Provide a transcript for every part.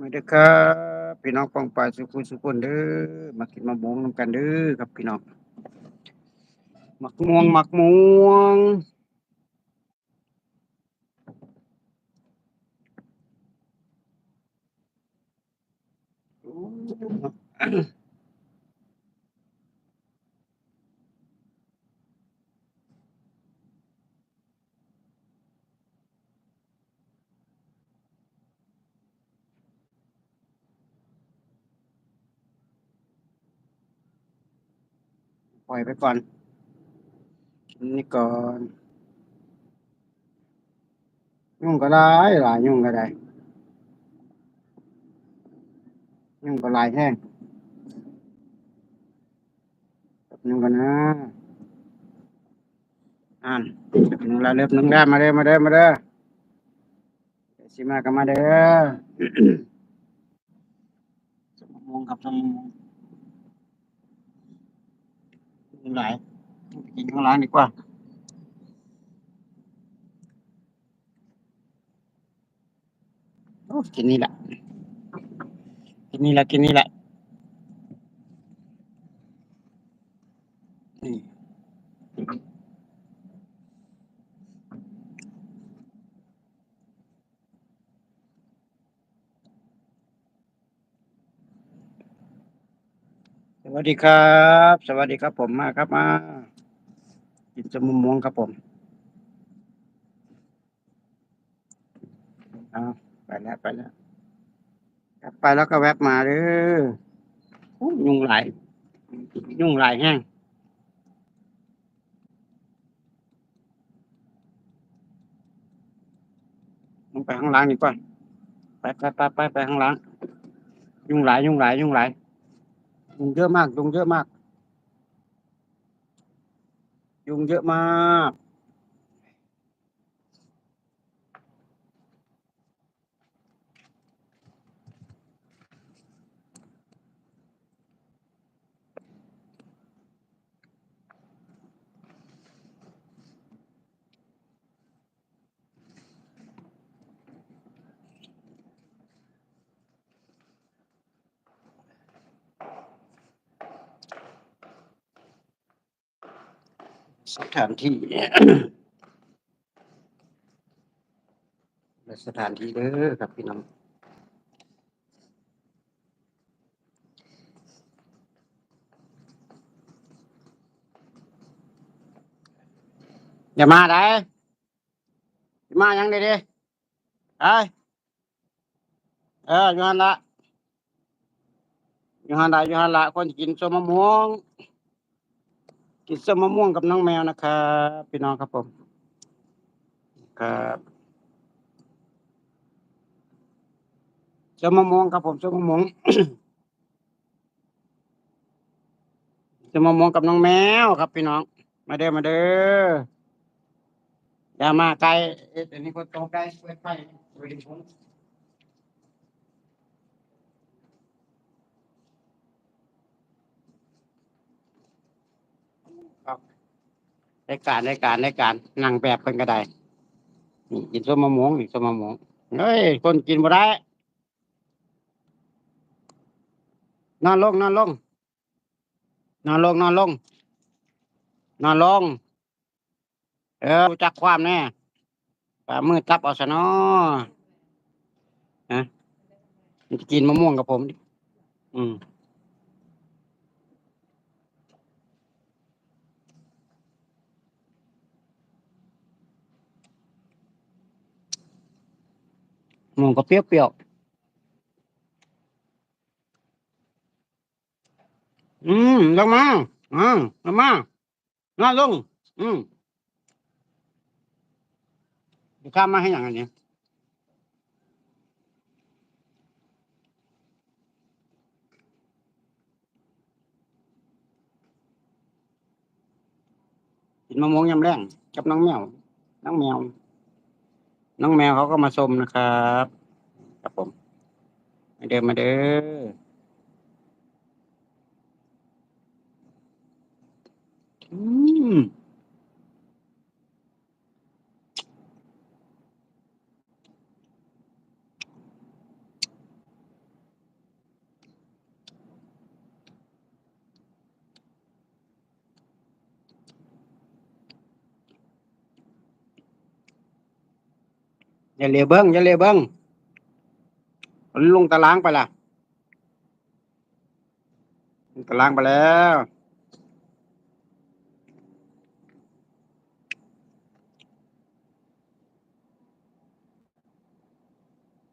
มาเด้อครับพี่น้องปองป่าสุขุสุขุนเด้อมากินมะม่วงนำกันเด้อครับพี่น้องมักม่วงมักม่วงอ้ ปล่อยไปก่อนนี่ก่อนยุ่งก็ได้หลายยุ่งก็ได้ยุ่งก็หลายแห้งแป๊บนึงก่อนนะอ่านแป๊บนึงละเล็บนึงได้มาเด้อมาเด้อมาเด้อสิมากันมาเด้อสมมงกับสมมง กินหลายไปกินข้างล่างดีกว่าโอ้กินนี่แหละกินนี่แหละกินนี่แหละนี่ สวัสดีครับ สวัสดีครับผมมาครับมากินสมมงครับผมเอาไปแล้วไปแล้วกลับไปแล้วก็แวบมาเด้อยุ่งหลายยุงหลายแห้งลงไปข้างล่างดีกว่าไปไปไปไปไปข้างล่างยุ่งหลายยุงหลายยุงหลาย ยุงเยอะมากยุงเยอะมากยุงเยอะมาก สถานที่ และสถานที่เด้อครับพี่น้องอย่ามาได้อย่ามายังดีดีไอ้ยเออยู่หันละยู่หันละยู่หันละคนกินส้มมะม่วง กินส้มมะม่วงกับน้องแมวนะครับพี่น้องครับผมครับส้มมะม่วงครับผมส้มมะม่วงส้มมะม่วงกับน้องแมวครับพี่น้อง มาเด้อมาเด้ออย่ามาไกลเอ๊ะอันนี้ก็ตรงไกลเปิดไฟเปิดผมครับ รายการรายการรายการนั่งแบบเป็นกระไดนี่กินส้มมะม่วงนี่ส้มมะม่วงเฮ้ยคนกินบ่ได้นอนลงนอนลงนอนลงนอนลงนอนลง เออจักความแน่ปลามือตับเอาซะเนาะมันจะกินมะม่วงกับผม อืม มะม่วงก็เปรี้ยวๆ อืมลงมาอืมลงมานอนลง อืมข้ามมาให้อย่างอันนี้กินมะม่วงยำแรงกับน้องแมว น้องแมว น้องแมวเขาก็มาชมนะครับ ครับผม มาเดินมาเด้ออืม อย่าเลียเบิ้งอย่าเลียเบิ้งลงตารางไปละลงตารางไปแล้ว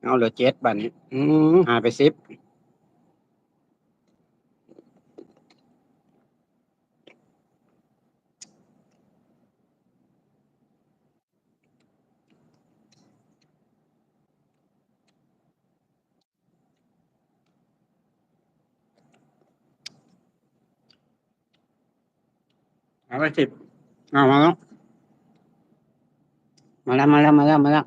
เอาเหลือเจ็ดบาทนี้หายไปสิบ สิบเอามาแล้วมาแล้วมาแล้วมาแล้วมาแล้ว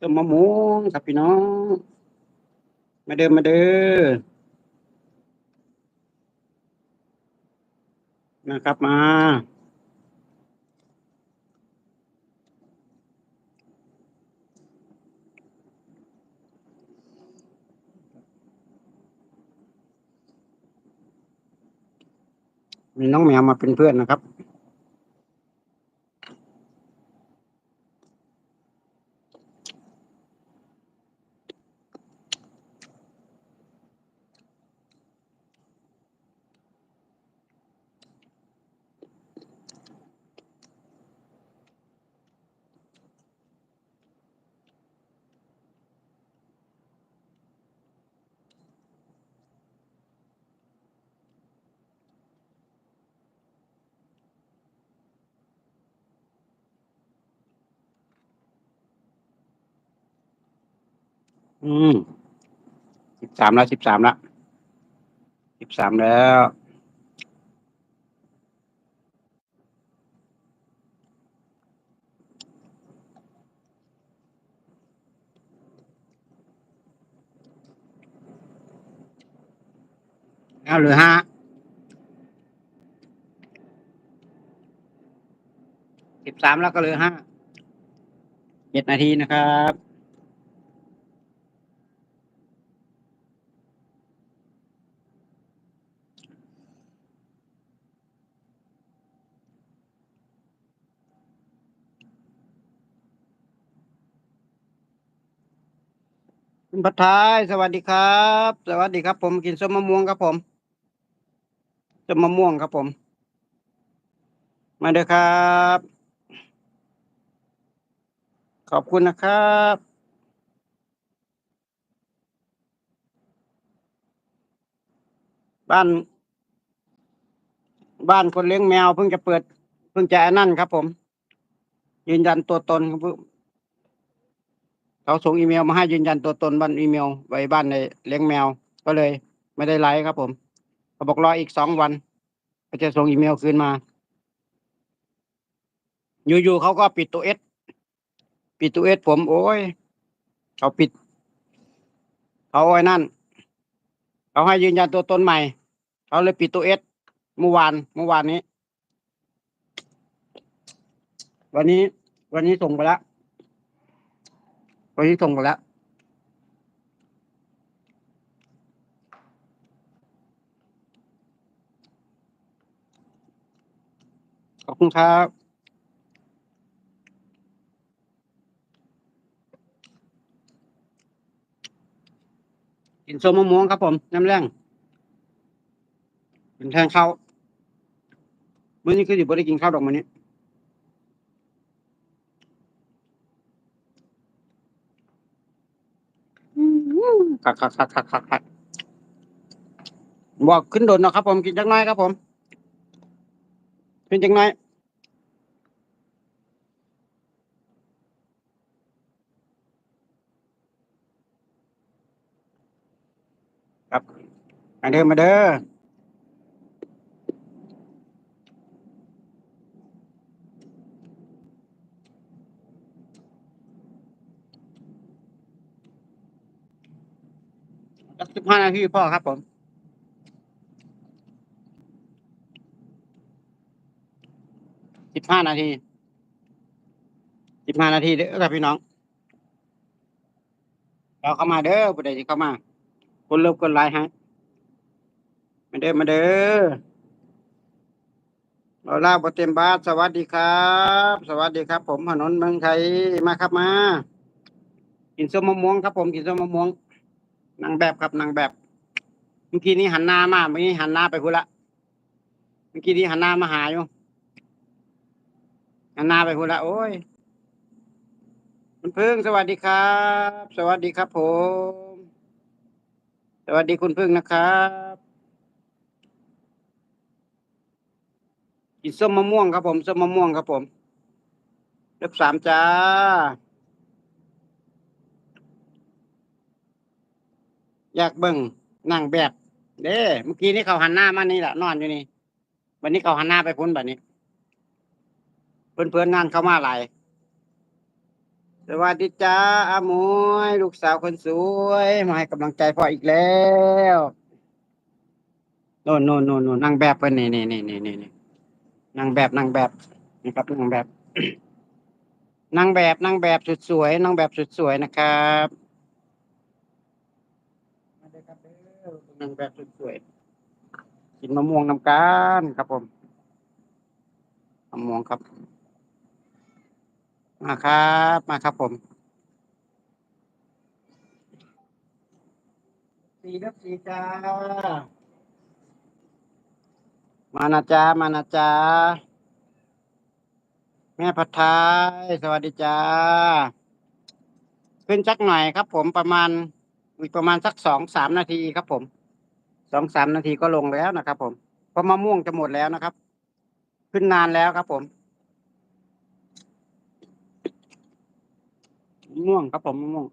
ต้มมะม่วงครับพี่น้อง มาเด้อมาเด้อ นะครับมา มีน้องแมวมาเป็นเพื่อนนะครับ อืมสิบสามแล้วสิบสามแล้วสิบสามแล้ว เอาเหลือห้าสิบสามแล้วก็เหลือห้าเจ็ดนาทีนะครับ คุณพัทไทยสวัสดีครับ สวัสดีครับ ผมกินส้มมะม่วงครับผมส้มมะม่วงครับผม มาเด้อครับ ขอบคุณนะครับบ้าน บ้านคนเลี้ยงแมวเพิ่งจะเปิด เพิ่งจะนนั่นครับผม ยืนยันตัวตนครับผม เขาส่งอีเมลมาให้ยืนยันตัวตนบ้านอีเมลไว้บ้านในเลี้ยงแมว ก็เลยไม่ได้ไลฟ์ครับผมเขาบอกรออีกสองวันก็จะส่งอีเมลคืนมา อยู่ๆเขาก็ปิดตัวเอสปิดตัวเอสผมโอ้ยเขาปิด เขาไอ้นั่น เขาให้ยืนยันตัวตนใหม่ เขาเลยปิดตัวเอสเมื่อวานเมื่อวานนี้ วันนี้ วันนี้ส่งไปแล้ว วันนี้ส่งไปแล้ว ขอบคุณครับกินส้มมะม่วงครับผม น้ำแรงเป็นแทงข้าวมื้อนี้คือสิบ่ได้กินข้าวดอกมื้นี้ คักคักคักคักคักคักบอกขึ้นโดนเนาะครับผมกินจักหน้อยครับผมกินจักหน้อยครับมาเด้อมาเด้อ สักสิบห้านาทีพ่อครับผมสิบห้านาทีสิบห้านาทีเด้อครับพี่น้อง เราเข้ามาเด้อประเดี๋ยวเข้ามาคนเริ่มคนไลน์ให้มาเด้อมาเด้อเราล่าบทเต็มบาทสวัสดีครับ สวัสดีครับ ผมถนนเมืองไทยมาครับมา กินส้มมะม่วงครับผมกินส้มมะม่วง นางแบบครับนางแบบ เมื่อกี้นี้หันหน้ามาเมื่อกี้หันหน้าไปพูดละเมื่อกี้นี้หันหน้ามาหาอยู่หันหน้าไปพูดละโอ้ยคุณพึ่งสวัสดีครับ สวัสดีครับ ผม สวัสดีคุณพึ่งนะครับกินส้มมะม่วงครับผมส้มมะม่วงครับผมเล็บสามจ้า อยากเบิ่งนั่งแบบ เด้เมื่อกี้นี้เขาหันหน้ามานี่แหละนอนอยู่นี่ วันนี้เขาหันหน้าไปพ้นแบบนี้ เพื่อนเพื่อนๆงานเข้ามาหลายสวัสดีจ้าอามวยลูกสาวคนสวย มาให้กำลังใจพ่ออีกแล้วโน่นโน่นโน่นโน่นนั่งแบบเพื่อนนี่นี่นี่นี่นี่นี่นั่งแบบนั่งแบบนี่ครับนั่งแบบนั่งแบบนั่งแบบสุดสวยนั่งแบบสุดสวยนะครับมาเด้อครับเด้ อนั่งแบบสุดสวยกินมะม่วงน้ำกันครับผมมะม่วงครับ มาครับ มาครับผมสีดับสีจ้ามานะจ้ามานะจ้าแม่พัดไทยสวัสดีจ้าขึ้นจักหน่อยครับผมประมาณอีกประมาณสักสองสามนาทีครับผม สองสามนาทีก็ลงแล้วนะครับ ผมเพราะมะม่วงจะหมดแล้วนะครับ ขึ้นนานแล้วครับ ผมมะม่วงครับผมมะม่วง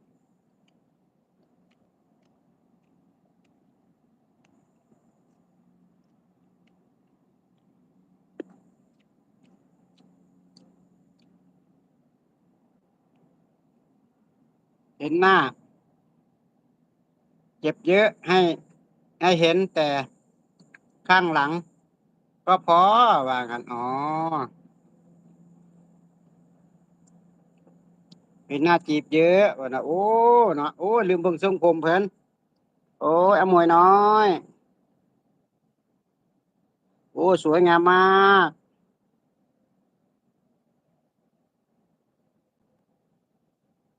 เห็นหน้า เจ็บเยอะให้ ให้เห็นแต่ข้างหลัง ก็พอว่ากันอ๋อเห็นหน้าจีบเยอะว่านะโอ้เนาะโอ้ลืมเบิ่งทรงผมเพิ่นโอ้ยอมวยน้อย โอ้สวยงามมาก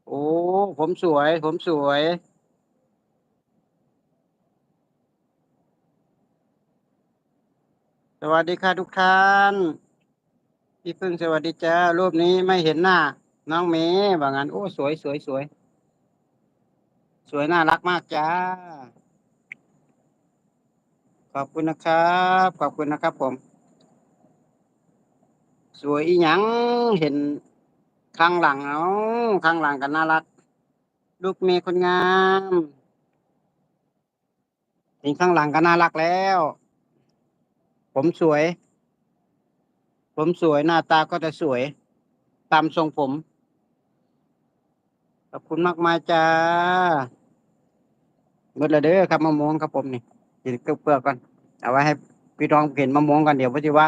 โอ้ผมสวย ผมสวย สวัสดีค่ะทุกท่านพี่พึ่งสวัสดีจ้ารูปนี้ไม่เห็นหน้า น้องเมย์ว่างั้นโอ้สวยสวยสวยสวยน่ารักมากจ้า ขอบคุณนะครับ ขอบคุณนะครับผม สวยอีหยังเห็นข้างหลังเอาข้างหลังกันน่ารัก ลูกเมย์คนงามเห็นข้างหลังก็น่ารักแล้ว ผมสวย ผมสวยหน้าตาก็จะสวย ตามทรงผม ขอบคุณมากมายจ้าหมดแล้วเด้อครับมะม่วงครับผมนี่กินเปลือกก่อนเอาไว้ให้พี่น้องเห็นมะม่วงกันเดี๋ยวปฏิว่า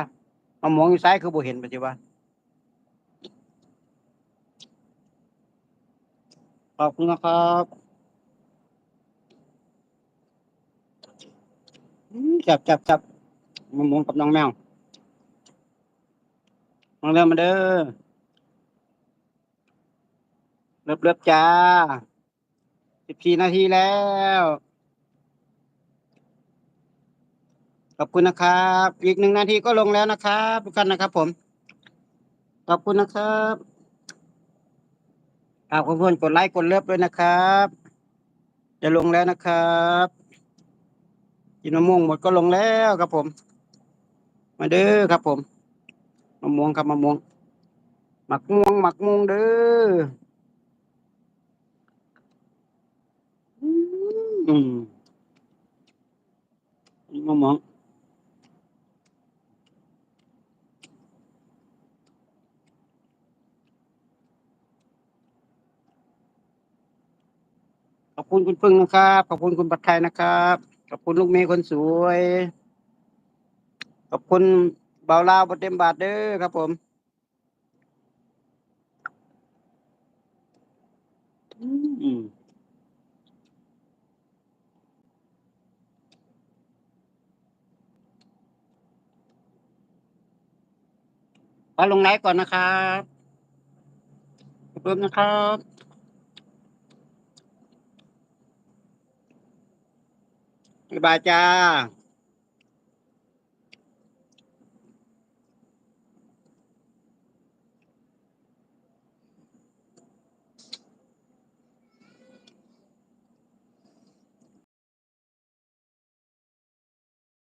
มะม่วงอยู่ซ้ายคือบ่เห็นปฏิว่าขอบคุณนะครับจับจับจับ มะม่วงกับน้องแมวมาเริ่มมาเด้อเลิบเลิบจ้าสิบสี่นาทีแล้ว ขอบคุณนะครับ อีกหนึ่งนาทีก็ลงแล้วนะครับ ทุกท่านนะครับ ผม ขอบคุณนะครับฝากเพื่อนๆกดไลค์กดเลิฟด้วยนะครับ จะลงแล้วนะครับกินมะม่วงหมดก็ลงแล้วครับผม มาเด้อครับผมมะม่วงครับมะม่วงหมักม่วงหมักม่วงเด้ออืมมะม่วงขอบคุณคุณพึ่งนะครับ ขอบคุณคุณปัดไทยนะครับ ขอบคุณลูกเมย์คนสวย ขอบคุณเบาลาวบเต็มบาทเด้อครับผมอืมขอลงไลฟ์ก่อนนะครับขอบคุณนะครับ บ๊ายบายจ้า